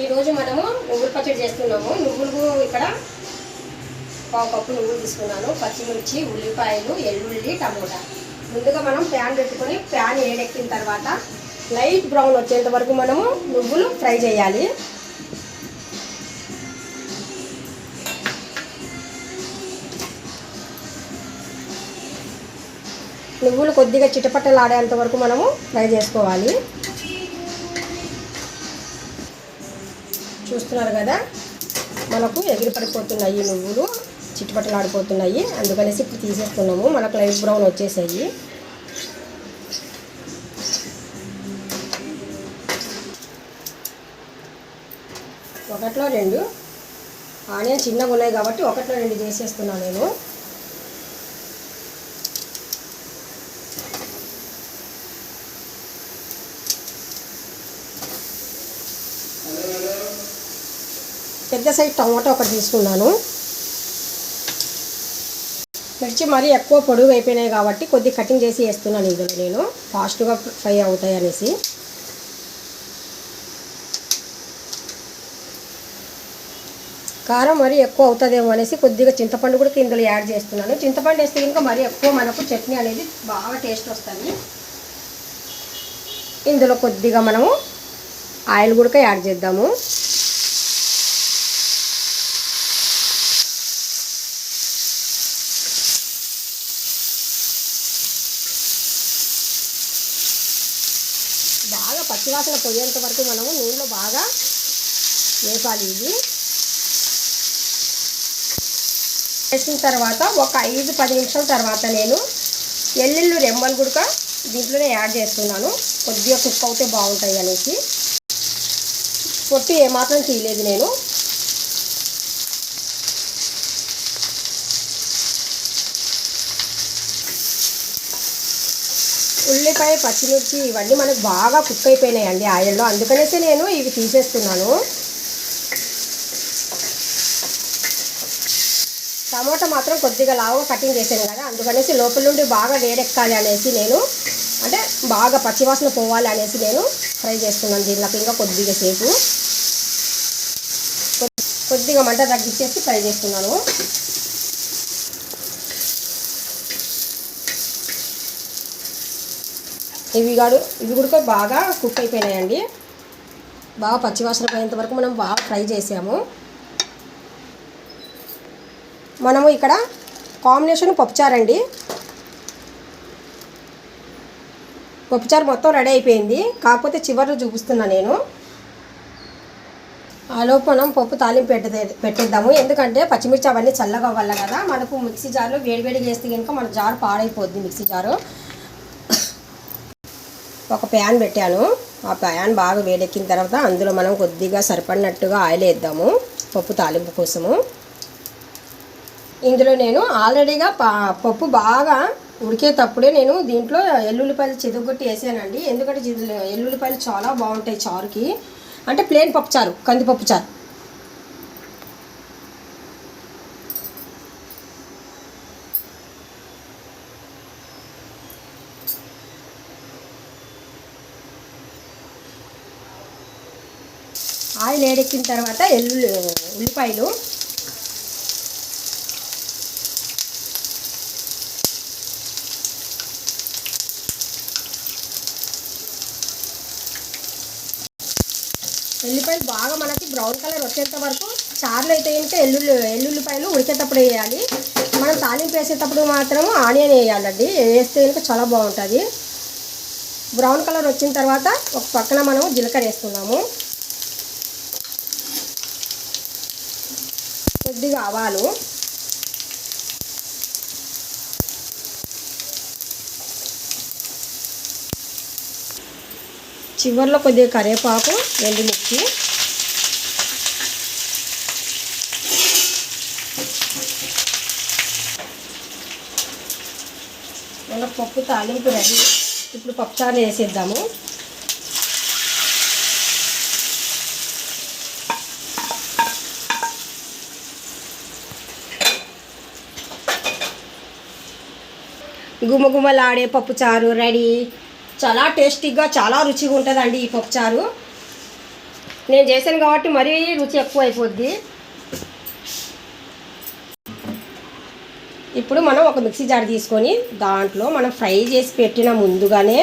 ఈరోజు మనము నువ్వుల పచ్చడి చేస్తున్నాము. నువ్వులు ఇక్కడ పావు కప్పు నువ్వులు తీసుకున్నాను. పచ్చిమిర్చి ఉల్లిపాయలు ఎల్లుల్లి టమోటా. ముందుగా మనం ప్యాన్ పెట్టుకొని ప్యాన్ ఏడెక్కిన తర్వాత లైట్ బ్రౌన్ వచ్చేంత వరకు మనము నువ్వులు ఫ్రై చేయాలి. నువ్వులు కొద్దిగా చిటపట్టలాడేంత వరకు మనము ఫ్రై చేసుకోవాలి. చూస్తున్నారు కదా మనకు ఎగిరి పడిపోతున్నాయి నువ్వులు చిట్టుపట్టలాడిపోతున్నాయి అందుకనేసి ఇప్పుడు తీసేస్తున్నాము. మనకు లైట్ బ్రౌన్ వచ్చేసాయి. ఒకట్లో రెండు. ఆనియన్ చిన్నగా ఉన్నాయి కాబట్టి ఒకట్లో రెండు చేసేస్తున్నాను నేను. పెద్ద సైజ్ టమాటా ఒకటి తీసుకున్నాను. మిర్చి మరీ ఎక్కువ పొడుగు అయిపోయినాయి కాబట్టి కొద్ది కటింగ్ చేసి వేస్తున్నాను ఇందులో నేను. ఫాస్ట్గా ఫ్రై అవుతాయి అనేసి. కారం మరీ ఎక్కువ అవుతుందేమో అనేసి కొద్దిగా చింతపండు కూడా ఇందులో యాడ్ చేస్తున్నాను. చింతపండు వేస్తే ఇంకా మరీ ఎక్కువ మనకు చట్నీ అనేది బాగా టేస్ట్ వస్తుంది. ఇందులో కొద్దిగా మనము ఆయిల్ కూడా యాడ్ చేద్దాము. బాగా పచ్చివాసన పోయేంత వరకు మనము నూనెలో బాగా వేపాలి ఇది. వేసిన తర్వాత ఒక ఐదు పది నిమిషాల తర్వాత నేను ఎల్లుళ్ళు రెమ్మలు గుడక దీంట్లోనే యాడ్ చేస్తున్నాను. కొద్దిగా కుక్ అవుతే బాగుంటాయి అనేసి. పొట్టు ఏమాత్రం తీయలేదు నేను. ఉల్లిపాయ పచ్చిమిర్చి ఇవన్నీ మనకు బాగా కుక్ అయిపోయినాయండి ఆయిల్లో. అందుకనేసి నేను ఇవి తీసేస్తున్నాను. టమోటా మాత్రం కొద్దిగా లావుగా కటింగ్ చేశాను కదా అందుకనేసి లోపల నుండి బాగా వేడెక్కాలి అనేసి నేను అంటే బాగా పచ్చివాసన పోవాలి అనేసి నేను ఫ్రై చేస్తున్నాను దీనిలోకి ఇంకా కొద్దిగా సేపు. కొద్ది- కొద్దిగా మంట తగ్గించేసి ఫ్రై చేస్తున్నాను. ఇవి కాదు ఇవి కూడా బాగా కుక్ అయిపోయినాయండి. బాగా పచ్చివాసన పోయేంత వరకు మనం బాగా ఫ్రై చేసాము. మనము ఇక్కడ కాంబినేషన్ పప్పుచారండి పప్పుచారు మొత్తం రెడీ అయిపోయింది. కాకపోతే చివరిలో చూపిస్తున్నా నేను. ఆలోపు మనం పప్పు తాలింపు పెట్టే పెట్టేద్దాము. ఎందుకంటే పచ్చిమిర్చి అవన్నీ చల్లగా అవ్వాలి కదా. మనకు మిక్సీ జార్లో వేడివేడిగా చేస్తే కనుక మన జారు పాడైపోద్ది మిక్సీ జారు. ఒక ప్యాన్ పెట్టాను. ఆ ప్యాన్ బాగా వేడెక్కిన తర్వాత అందులో మనం కొద్దిగా సరిపడినట్టుగా ఆయిల్ వేద్దాము పప్పు తాలింపు కోసము. ఇందులో నేను ఆల్రెడీగా పా పప్పు బాగా ఉడికేటప్పుడే నేను దీంట్లో ఎల్లుల్లిపాయలు చిదుగొట్టి వేసానండి. ఎందుకంటే ఎల్లుల్లిపాయలు చాలా బాగుంటాయి చారుకి. అంటే ప్లేన్ పప్పు చారు కందిపప్పు చారు. ఆయిల్ వేడెక్కిన తర్వాత ఎల్లు ఉల్లిపాయలు. ఎల్లుల్లిపాయలు బాగా మనకి బ్రౌన్ కలర్ వచ్చేంత వరకు చారులు అయితే ఇంకా ఎల్లుల్లి ఎల్లుల్లిపాయలు ఉడికేటప్పుడు వేయాలి. మనం తాలింపు వేసేటప్పుడు మాత్రం ఆనియన్ వేయాలండి. వేస్తే ఇంకా చాలా బాగుంటుంది. బ్రౌన్ కలర్ వచ్చిన తర్వాత ఒక పక్కన మనం జీలకర్ర వేసుకున్నాము కొద్దిగా ఆవాలు. చివరిలో కొద్దిగా కరివేపాకు ఎండుమిర్చి మన పప్పు తాలింపు రెడీ. ఇప్పుడు పప్పుచారు వేసేద్దాము. గుమగుమలాడే పప్పుచారు రెడీ. చాలా టేస్టీగా చాలా రుచిగా ఉంటుందండి ఈ పప్పుచారు. నేను చేశాను కాబట్టి మరీ రుచి ఎక్కువ అయిపోద్ది ఇప్పుడు మనం ఒక మిక్సీ జార్ తీసుకొని దాంట్లో మనం ఫ్రై చేసి పెట్టిన ముందుగానే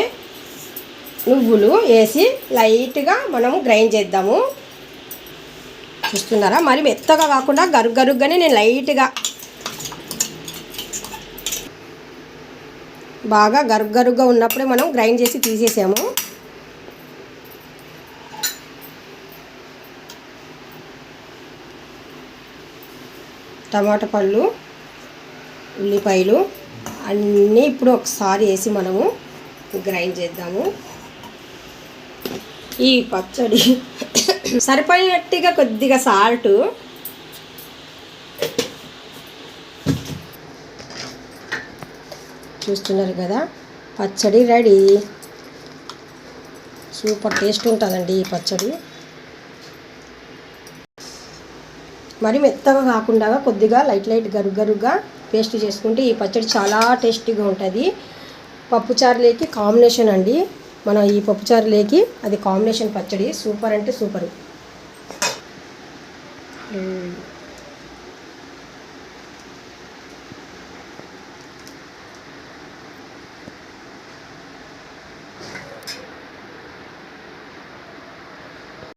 నువ్వులు వేసి లైట్గా మనము గ్రైండ్ చేద్దాము. చూస్తున్నారా? మరి మెత్తగా కాకుండా గరుగ్ గరుగ్గానే నేను లైట్గా బాగా గరుగ్ గరుగ్గా ఉన్నప్పుడే మనం గ్రైండ్ చేసి తీసేసాము. టమాటా పళ్ళు ఉల్లిపాయలు అన్నీ ఇప్పుడు ఒకసారి వేసి మనము గ్రైండ్ చేద్దాము. ఈ పచ్చడి సరిపోయినట్టుగా కొద్దిగా సాల్ట్ చూస్తున్నారు కదా. పచ్చడి రెడీ. సూపర్ టేస్ట్ ఉంటుందండి ఈ పచ్చడి. మరి మెత్తగా కాకుండా కొద్దిగా లైట్ లైట్ గరుగ్ గరుగ్గా పేస్ట్ చేసుకుంటే ఈ పచ్చడి చాలా టేస్టీగా ఉంటుంది. పప్పుచారులేకి కాంబినేషన్ అండి. మన ఈ పప్పుచారులేకి అది కాంబినేషన్ పచ్చడి సూపర్ అంటే సూపర్.